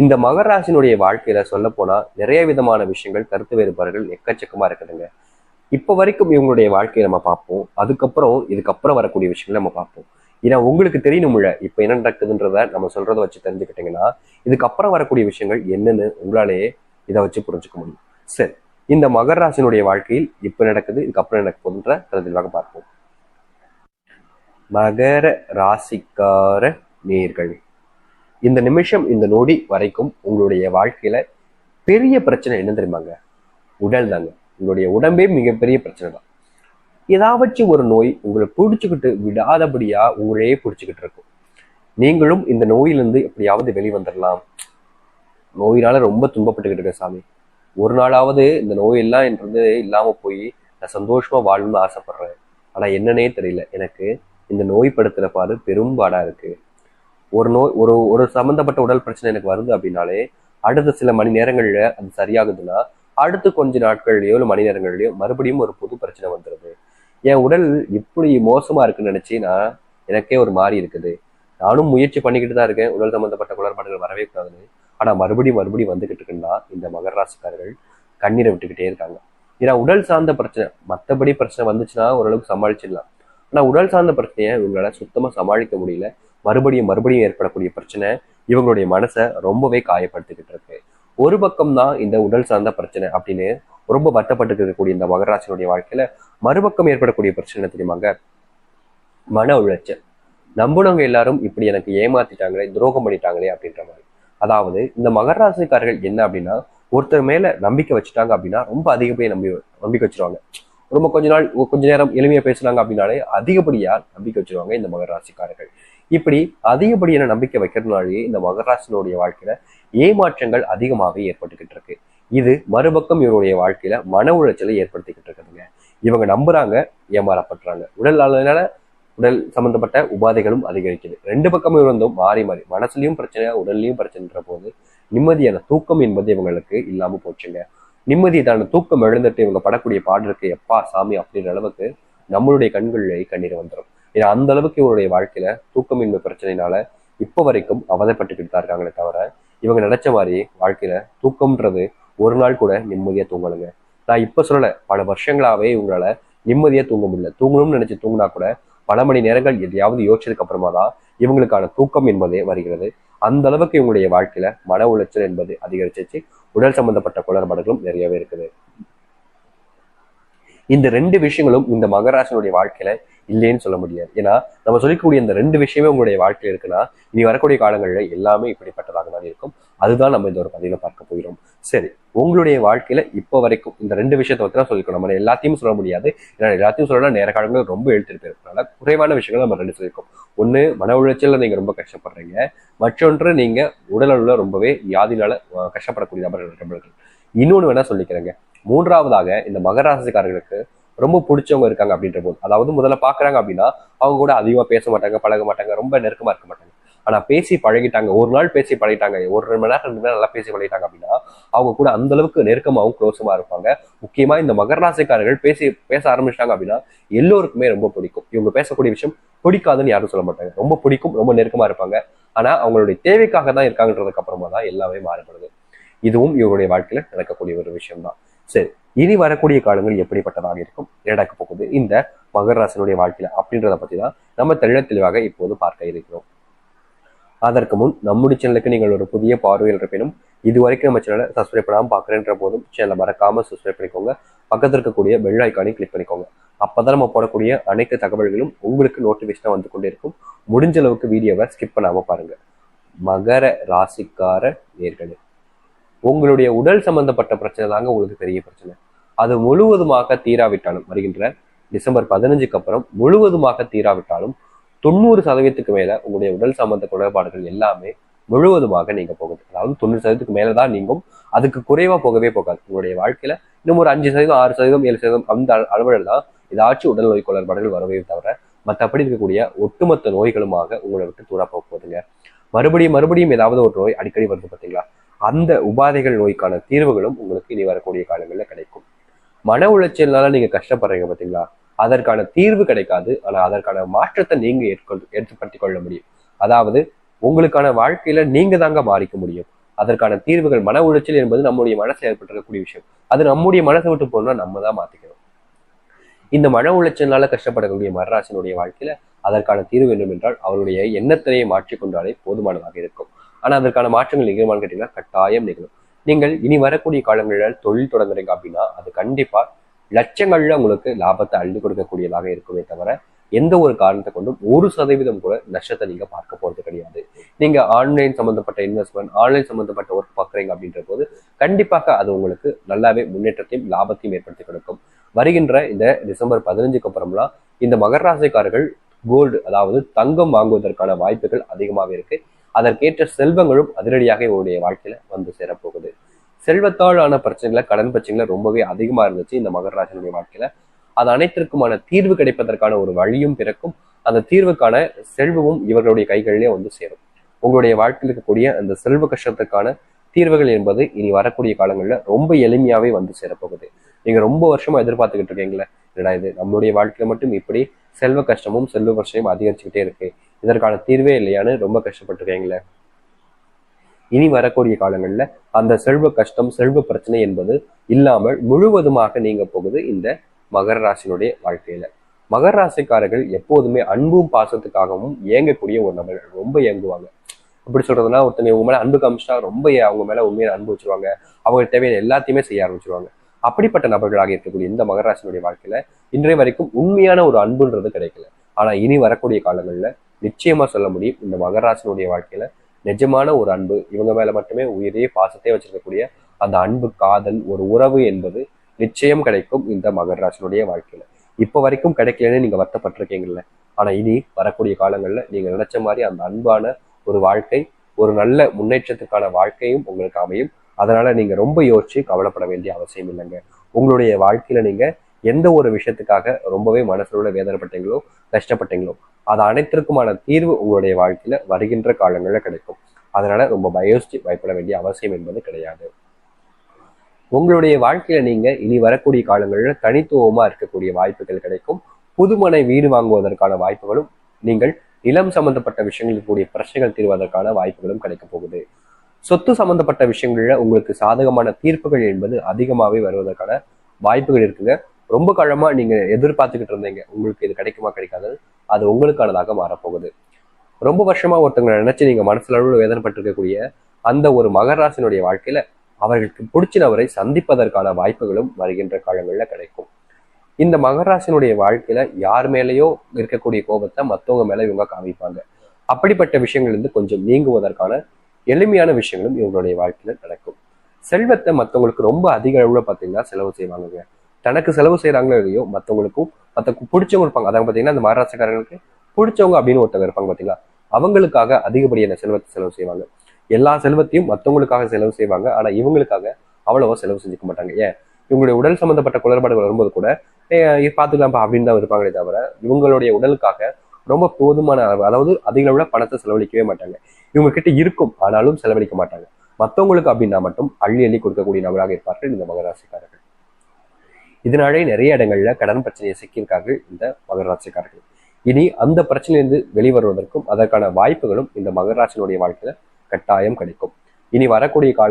இந்த மகராசினுடைய வாழ்க்கையில சொல்ல போனா நிறைய விதமான விஷயங்கள் கருத்து வேறுபாடுகள் எக்கச்சக்கமா இருக்குதுங்க. இப்ப வரைக்கும் இவங்களுடைய வாழ்க்கையை நம்ம பார்ப்போம். அதுக்கப்புறம் இதுக்கப்புறம் வரக்கூடிய விஷயங்களை நம்ம பார்ப்போம். ஏன்னா உங்களுக்கு தெரியணும்ல இப்ப என்ன நடக்குதுன்றத நம்ம சொல்றத வச்சு தெரிஞ்சுக்கிட்டீங்கன்னா இதுக்கப்புறம் வரக்கூடிய விஷயங்கள் என்னன்னு உங்களாலேயே இதை வச்சு புரிஞ்சுக்க முடியும். சரி இந்த மகர ராசினுடைய வாழ்க்கையில் இப்ப நடக்குது இதுக்கப்புறம் நடக்க போகுதுன்ற தெளிவாக பார்ப்போம். மகர ராசிக்கார நேர்கள். இந்த நிமிஷம் இந்த நொடி வரைக்கும் உங்களுடைய வாழ்க்கையில பெரிய பிரச்சனை என்ன தெரியுமாங்க? உடல் தாங்க. உங்களுடைய உடம்பே மிகப்பெரிய பிரச்சனை தான். ஏதாவச்சும் ஒரு நோய் உங்களை பிடிச்சுக்கிட்டு விடாதபடியா உங்களையே பிடிச்சுக்கிட்டு இருக்கும். நீங்களும் இந்த நோயிலிருந்து எப்படியாவது வெளிவந்துடலாம் நோயினால ரொம்ப துன்பப்பட்டுக்கிட்டு இருக்கேன் சாமி. ஒரு நாளாவது இந்த நோயெல்லாம் என்றது இல்லாம போய் நான் சந்தோஷமா வாழணும்னு ஆசைப்படுறேன். ஆனா என்னன்னே தெரியல. எனக்கு இந்த நோய் படுத்துற பாரு பெரும்பாடா இருக்கு. ஒரு நோய் ஒரு ஒரு சம்மந்தப்பட்ட உடல் பிரச்சனை எனக்கு வருது அப்படின்னாலே அடுத்த சில மணி நேரங்களில் அது சரியாகுதுன்னா அடுத்து கொஞ்ச நாட்கள்லயோ இல்லை மணி நேரங்கள்லயோ மறுபடியும் ஒரு புது பிரச்சனை வந்துடுது என் உடல் இப்படி மோசமா இருக்குன்னு நினைச்சு நான் எனக்கே ஒரு மாறி இருக்குது. நானும் முயற்சி பண்ணிக்கிட்டு தான் இருக்கேன். உடல் சம்பந்தப்பட்ட குளறுபாடுகள் வரவே கூடாதுன்னு. ஆனால் மறுபடியும் மறுபடியும் வந்துகிட்டு இருக்குன்னா இந்த மகர ராசிக்காரர்கள் கண்ணீரை விட்டுக்கிட்டே இருக்காங்க. ஏன்னா உடல் சார்ந்த பிரச்சனை மற்றபடி பிரச்சனை வந்துச்சுன்னா ஓரளவுக்கு சமாளிச்சிடலாம். ஆனால் உடல் சார்ந்த பிரச்சனையை இவங்களால சுத்தமாக சமாளிக்க முடியல. மறுபடியும் மறுபடியும் ஏற்படக்கூடிய பிரச்சனை இவங்களுடைய மனசை ரொம்பவே காயப்படுத்திக்கிட்டு இருக்கு. ஒரு பக்கம் தான் இந்த உடல் சார்ந்த பிரச்சனை அப்படின்னு ரொம்ப வருத்தப்பட்டு இருக்கக்கூடிய இந்த மகராசினுடைய வாழ்க்கையில மறுபக்கம் ஏற்படக்கூடிய பிரச்சனை தெரியுமாங்க? மன உளைச்சல். நம்பினவங்க எல்லாரும் இப்படி எனக்கு ஏமாத்திட்டாங்களே துரோகம் பண்ணிட்டாங்களே அப்படின்ற மாதிரி. அதாவது இந்த மகராசிக்காரர்கள் என்ன அப்படின்னா ஒருத்தர் மேல நம்பிக்கை வச்சுட்டாங்க அப்படின்னா ரொம்ப அதிகப்படியே நம்பி நம்பிக்கை வச்சிருவாங்க. ரொம்ப கொஞ்ச நாள் கொஞ்ச நேரம் எளிமையா பேசுனாங்க அப்படின்னாலே அதிகப்படியா நம்பிக்கை வச்சிருவாங்க இந்த மகராசிக்காரர்கள் இப்படி அதிகப்படியான நம்பிக்கை வைக்கிறதுனாலேயே இந்த மகராசினுடைய வாழ்க்கையில ஏமாற்றங்கள் அதிகமாகவே ஏற்பட்டுக்கிட்டு இருக்கு. இது மறுபக்கம் இவருடைய வாழ்க்கையில மன உளைச்சலை ஏற்படுத்திக்கிட்டு இருக்குதுங்க. இவங்க நம்புறாங்க ஏமாறப்படுறாங்க உடல் நலனால உடல் சம்பந்தப்பட்ட உபாதைகளும் அதிகரிக்குது. ரெண்டு பக்கமும் இருந்தும் மாறி மாறி. மனசுலயும் பிரச்சனை உடல்லையும் பிரச்சனைன்ற போது நிம்மதியான தூக்கம் என்பது இவங்களுக்கு இல்லாம போச்சுங்க. நிம்மதியான தூக்கம் எழுந்துட்டு இவங்க படக்கூடிய பாடலுக்கு எப்பா சாமி அப்படின்ற அளவுக்கு நம்மளுடைய கண்களிலே கண்ணீர் வந்துடும் ஏன்னா அந்த அளவுக்கு இவருடைய வாழ்க்கையில தூக்கமின்மை பிரச்சனைனால இப்போ வரைக்கும் அவதப்பட்டுக்கிட்டு தான் இருக்காங்களே தவிர இவங்க நினைச்ச மாதிரி வாழ்க்கையில தூக்கம்ன்றது ஒரு நாள் கூட நிம்மதியா தூங்கலுங்க. நான் இப்ப சொல்லல பல வருஷங்களாவே இவங்களால நிம்மதியா தூங்க முடியல. தூங்கணும்னு நினைச்சு தூங்கினா கூட பல மணி நேரங்கள் எதையாவது யோசிச்சதுக்கு அப்புறமா தான் இவங்களுக்கான தூக்கம் என்பதே வருகிறது. அந்த அளவுக்கு இவங்களுடைய வாழ்க்கையில மன உளைச்சல் என்பது அதிகரிச்சிச்சு உடல் சம்பந்தப்பட்ட குளறுபாடுகளும் நிறையவே இருக்குது. இந்த ரெண்டு விஷயங்களும் இந்த மகராசனுடைய வாழ்க்கையில இல்லைன்னு சொல்ல முடியாது. ஏன்னா நம்ம சொல்லிக்கூடிய இந்த ரெண்டு விஷயமே உங்களுடைய வாழ்க்கையில் இருக்குன்னா இனி வரக்கூடிய காலங்களில் எல்லாமே இப்படிப்பட்டதாக தான் இருக்கும். அதுதான் நம்ம இந்த ஒரு பதிவில் பார்க்க போகிறோம். சரி உங்களுடைய வாழ்க்கையில இப்போ வரைக்கும் இந்த ரெண்டு விஷயத்தை பற்றி தான் சொல்லிக்கணும். நம்ம எல்லாத்தையும் சொல்ல முடியாது. ஏன்னா எல்லாத்தையும் சொல்லலாம் நேர காலங்களில் ரொம்ப எழுத்துட்டு இருக்கிறதுனால குறைவான விஷயங்கள் நம்ம ரெண்டு சொல்லியிருக்கோம். ஒன்று மன உளைச்சலில் நீங்க ரொம்ப கஷ்டப்படுறீங்க. மற்றொன்று நீங்க உடல் அளவில் ரொம்பவே வியாதினால கஷ்டப்படக்கூடிய நபர்கள் நபர்கள் இன்னொன்று வேணா சொல்லிக்கிறேங்க. மூன்றாவதாக இந்த மகராசிக்காரர்களுக்கு ரொம்ப பிடிச்சவங்க இருக்காங்க அப்படின்ற போது அதாவது முதல்ல பாக்குறாங்க அப்படின்னா அவங்க கூட அதிகமா பேச மாட்டாங்க பழக மாட்டாங்க ரொம்ப நெருக்கமா இருக்க மாட்டாங்க. ஆனா பேசி பழகிட்டாங்க ஒரு நாள் பேசி பழகிட்டாங்க ஒரு ரெண்டு மணி நேரம் ரெண்டு மணி நேரம் நல்லா பேசி பழகிட்டாங்க அப்படின்னா அவங்க கூட அந்த அளவுக்கு நெருக்கமாகவும் க்ளோஸுமா இருப்பாங்க. முக்கியமா இந்த மகராசிக்காரர்கள் பேசி பேச ஆரம்பிச்சிட்டாங்க அப்படின்னா எல்லோருக்குமே ரொம்ப பிடிக்கும். இவங்க பேசக்கூடிய விஷயம் பிடிக்காதுன்னு யாரும் சொல்ல மாட்டாங்க. ரொம்ப பிடிக்கும் ரொம்ப நெருக்கமா இருப்பாங்க. ஆனா அவங்களுடைய தேவைக்காக தான் இருக்காங்கன்றதுக்கு அப்புறமா தான் எல்லாமே மாறுபடுது. இதுவும் இவருடைய வாழ்க்கையில நடக்கக்கூடிய ஒரு விஷயம் தான் சரி இனி வரக்கூடிய காலங்கள் எப்படிப்பட்டதாக இருக்கும்? நடக்க போகுது. இந்த மகர ராசினுடைய வாழ்க்கையில அப்படின்றத பத்தி தான் நம்ம தெள்ள தெளிவாக இப்போது பார்க்க இருக்கிறோம். அதற்கு முன் நம்முடைய சேனலுக்கு நீங்கள் ஒரு புதிய பார்வையில் இருப்பினும் இது வரைக்கும் நம்ம சேனலை சப்ஸ்கிரைப் பண்ணாமல் பார்க்குறேன்ற போதும் சேனலை மறக்காம சப்ஸ்கிரைப் பண்ணிக்கோங்க. பக்கத்தில் இருக்கக்கூடிய பெல் ஐக்கானை கிளிக் பண்ணிக்கோங்க. அப்பதான் நம்ம போடக்கூடிய அனைத்து தகவல்களும் உங்களுக்கு நோட்டிஃபிகேஷனாக வந்து கொண்டே இருக்கும் முடிஞ்ச அளவுக்கு வீடியோவை ஸ்கிப் பண்ணாம பாருங்க. மகர ராசிக்கார நேர்களே. உங்களுடைய உடல் சம்பந்தப்பட்ட பிரச்சனை தாங்க உங்களுக்கு பெரிய பிரச்சனை. அது முழுவதுமாக தீராவிட்டாலும் வருகின்ற டிசம்பர் பதினஞ்சுக்கு அப்புறம் முழுவதுமாக தீராவிட்டாலும் தொண்ணூறு சதவீதத்துக்கு மேல உங்களுடைய உடல் சம்பந்த குறைபாடுகள் எல்லாமே முழுவதுமாக நீங்க போகுது அதாவது தொண்ணூறு சதவீதத்துக்கு மேலதான் நீங்கும். அதுக்கு குறைவா போகவே போகாது. உங்களுடைய வாழ்க்கையில இன்னும் ஒரு அஞ்சு சதவீதம் ஆறு சதவீதம் ஏழு சதவீதம் அந்த அள- அளவுல தான் ஏதாச்சும் உடல் நோய் குளறுபாடுகள் வரவே தவிர மற்றபடி இருக்கக்கூடிய ஒட்டுமொத்த நோய்களுமாக உங்களை விட்டு தூரா போக போகுதுங்க. மறுபடியும் மறுபடியும் ஏதாவது ஒரு நோய் அடிக்கடி வருது பார்த்தீங்களா அந்த உபாதைகள் நோய்க்கான தீர்வுகளும் உங்களுக்கு இனி வரக்கூடிய காலங்களில் கிடைக்கும். மன உளைச்சல்னால நீங்க கஷ்டப்படுறீங்க பார்த்தீங்களா அதற்கான தீர்வு கிடைக்காது. ஆனா அதற்கான மாற்றத்தை நீங்க ஏற்கொள் ஏற்படுத்திக் கொள்ள முடியும். அதாவது உங்களுக்கான வாழ்க்கையில நீங்க தாங்க மாறிக்க முடியும். அதற்கான தீர்வுகள் மன உளைச்சல் என்பது நம்முடைய மனசில் ஏற்பட்டிருக்கக்கூடிய விஷயம். அது நம்முடைய மனசை விட்டு போனா நம்ம தான் மாத்திக்கணும். இந்த மன உளைச்சலால கஷ்டப்படக்கூடிய மரராசனுடைய வாழ்க்கையில அதற்கான தீர்வு வேண்டும் என்றால் அவருடைய எண்ணத்தினையை மாற்றிக்கொண்டாலே போதுமானதாக இருக்கும். ஆனா அதற்கான மாற்றங்கள் நிகழுமான்னு கேட்டீங்கன்னா கட்டாயம் நிகழும். நீங்கள் இனி வரக்கூடிய காலங்களில் தொழில் தொடங்குறீங்க அப்படின்னா அது கண்டிப்பா லட்சங்கள்ல உங்களுக்கு லாபத்தை அள்ளி கொடுக்கக்கூடியதாக இருக்குமே தவிர எந்த ஒரு காரணத்தை கொண்டும் ஒரு சதவீதம் கூட நஷ்டத்தை நீங்க பார்க்க போறது கிடையாது. நீங்க ஆன்லைன் சம்பந்தப்பட்ட இன்வெஸ்ட்மெண்ட் ஆன்லைன் சம்பந்தப்பட்ட ஒர்க் பார்க்குறீங்க அப்படின்ற போது கண்டிப்பாக அது உங்களுக்கு நல்லாவே முன்னேற்றத்தையும் லாபத்தையும் ஏற்படுத்தி கொடுக்கும். வருகின்ற இந்த டிசம்பர் பதினஞ்சுக்கு அப்புறம்லாம் இந்த மகராசிக்காரர்கள் கோல்டு அதாவது தங்கம் வாங்குவதற்கான வாய்ப்புகள் அதிகமாக இருக்கு. அதற்கேற்ற செல்வங்களும் அதிரடியாக இவருடைய வாழ்க்கையில வந்து சேரப்போகுது. செல்வத்தால் ஆன பிரச்சனைகளை கடன் பிரச்சனைகளை ரொம்பவே அதிகமா இருந்துச்சு இந்த மகராஜனுடைய வாழ்க்கையில. அது அனைத்திற்குமான தீர்வு கிடைப்பதற்கான ஒரு வழியும் பிறக்கும். அந்த தீர்வுக்கான செல்வமும் இவர்களுடைய கைகளிலே வந்து சேரும். உங்களுடைய வாழ்க்கையில் இருக்கக்கூடிய அந்த செல்வ கஷ்டத்துக்கான தீர்வுகள் என்பது இனி வரக்கூடிய காலங்களில் ரொம்ப எளிமையாவே வந்து சேரப்போகுது. நீங்க ரொம்ப வருஷமா எதிர்பார்த்துக்கிட்டு இருக்கீங்களே என்னடா இது? நம்மளுடைய வாழ்க்கையில மட்டும் இப்படி செல்வ கஷ்டமும் செல்வ கஷ்டமும் அதிகரிச்சுக்கிட்டே இருக்கு. இதற்கான தீர்வே இல்லையான்னு ரொம்ப கஷ்டப்பட்டிருக்கீங்களே. இனி வரக்கூடிய காலங்களில் அந்த செல்வ கஷ்டம் செல்வ பிரச்சனை என்பது இல்லாமல் முழுவதுமாக நீங்க போகுது இந்த மகர ராசினுடைய வாழ்க்கையில. மகர ராசிக்காரர்கள் எப்போதுமே அன்பும் பாசத்துக்காகவும் இயங்கக்கூடிய ஒரு நபர் ரொம்ப இயங்குவாங்க. எப்படி சொல்றதுன்னா ஒருத்தனை உங்க மேல அன்பு காமிச்சா ரொம்ப அவங்க மேல உண்மையில அன்பு வச்சிருவாங்க. அவங்களுக்கு தேவையான எல்லாத்தையுமே செய்ய ஆரம்பிச்சிருவாங்க. அப்படிப்பட்ட நபர்களாக இருக்கக்கூடிய இந்த மகராசினுடைய வாழ்க்கையில இன்றைய வரைக்கும் உண்மையான ஒரு அன்புன்றது கிடைக்கல. ஆனா இனி வரக்கூடிய காலங்கள்ல நிச்சயமா சொல்ல முடியும். இந்த மகராசனுடைய வாழ்க்கையில நிஜமான ஒரு அன்பு இவங்க மேல மட்டுமே உயிரே பாசத்தையே வச்சிருக்கக்கூடிய அந்த அன்பு காதல் ஒரு உறவு என்பது நிச்சயம் கிடைக்கும் இந்த மகராசனுடைய வாழ்க்கையில. இப்ப வரைக்கும் கிடைக்கலன்னு நீங்க வருத்தப்பட்டிருக்கீங்கல்ல. ஆனா இனி வரக்கூடிய காலங்கள்ல நீங்க நினைச்ச மாதிரி அந்த அன்பான ஒரு வாழ்க்கை ஒரு நல்ல முன்னேற்றத்துக்கான வாழ்க்கையும் உங்களுக்கு அமையும். அதனால நீங்க ரொம்ப யோசிச்சு கவலைப்பட வேண்டிய அவசியம் இல்லைங்க. உங்களுடைய வாழ்க்கையில நீங்க எந்த ஒரு விஷயத்துக்காக ரொம்பவே மனசுல வேதனைப்பட்டீங்களோ கஷ்டப்பட்டீங்களோ அது அனைத்திற்குமான தீர்வு உங்களுடைய வாழ்க்கையில வருகின்ற காலங்களில் கிடைக்கும். அதனால ரொம்ப பயோசிச்சு பயப்பட வேண்டிய அவசியம் என்பது கிடையாது. உங்களுடைய வாழ்க்கையில நீங்க இனி வரக்கூடிய காலங்களில் தனித்துவமா இருக்கக்கூடிய வாய்ப்புகள் கிடைக்கும். புதுமனை வீடு வாங்குவதற்கான வாய்ப்புகளும் நீங்கள் நிலம் சம்பந்தப்பட்ட விஷயங்களில் கூடிய பிரச்சனைகள் தீர்வதற்கான வாய்ப்புகளும் கிடைக்க போகுது. சொத்து சம்பந்தப்பட்ட விஷயங்கள்ல உங்களுக்கு சாதகமான தீர்ப்புகள் என்பது அதிகமாகவே வருவதற்கான வாய்ப்புகள் இருக்குங்க. ரொம்ப காலமா நீங்க எதிர்பார்த்துக்கிட்டு இருந்தீங்க. உங்களுக்கு இது கிடைக்குமா கிடைக்காது அது உங்களுக்கானதாக மாறப்போகுது. ரொம்ப வருஷமா ஒருத்தவங்களை நினைச்சு நீங்க மனசுல அளவில் வேதனைப்பட்டிருக்கக்கூடிய அந்த ஒரு மகராசினுடைய வாழ்க்கையில அவர்களுக்கு பிடிச்ச நபரை சந்திப்பதற்கான வாய்ப்புகளும் வருகின்ற காலங்களில் கிடைக்கும். இந்த மகராசினுடைய வாழ்க்கையில யார் மேலேயோ இருக்கக்கூடிய கோபத்தை மற்றவங்க மேல இவங்க காமிப்பாங்க. அப்படிப்பட்ட விஷயங்கள் இருந்து கொஞ்சம் நீங்குவதற்கான எளிமையான விஷயங்களும் இவங்களுடைய வாழ்க்கையில நடக்கும். செல்வத்தை மற்றவங்களுக்கு ரொம்ப அதிக அளவுல பார்த்தீங்கன்னா செலவு செய்வாங்க தனக்கு செலவு செய்கிறாங்களோ இல்லையோ மற்றவங்களுக்கும் மற்றக்கு பிடிச்சவங்க இருப்பாங்க. அதாவது பார்த்தீங்கன்னா இந்த மகாராஷ்டிரக்காரங்களுக்கு பிடிச்சவங்க அப்படின்னு ஒருத்தவங்க இருப்பாங்க பார்த்தீங்களா? அவங்களுக்காக அதிகப்படியான செல்வத்தை செலவு செய்வாங்க. எல்லா செல்வத்தையும் மற்றவங்களுக்காக செலவு செய்வாங்க. ஆனால் இவங்களுக்காக அவ்வளவா செலவு செஞ்சுக்க மாட்டாங்க. ஏன்? இவங்களுடைய உடல் சம்மந்தப்பட்ட குளறுபாடுகள் வரும்போது கூட பார்த்துக்கலாம்ப்பா அப்படின்னு தான் இருப்பாங்களே தவிர இவங்களுடைய உடலுக்காக ரொம்ப போதுமான அளவு அதாவது அதிக அளவில் பணத்தை செலவழிக்கவே மாட்டாங்க. இவங்க கிட்ட இருக்கும் ஆனாலும் செலவழிக்க மாட்டாங்க. மற்றவங்களுக்கு அப்படின்னா மட்டும் அள்ளி அள்ளி கொடுக்கக்கூடிய நபராக இருப்பார்கள் இந்த மகராசிக்காரர் இதனாலே நிறைய இடங்கள்ல கடன் பிரச்சனையை சிக்கியிருக்கார்கள் இந்த மகராட்சிக்காரர்கள் இனி அந்த பிரச்சனையிலிருந்து வெளிவருவதற்கும் அதற்கான வாய்ப்புகளும் இந்த மகராட்சியினுடைய வாழ்க்கையில கட்டாயம் கிடைக்கும். இனி வரக்கூடிய கால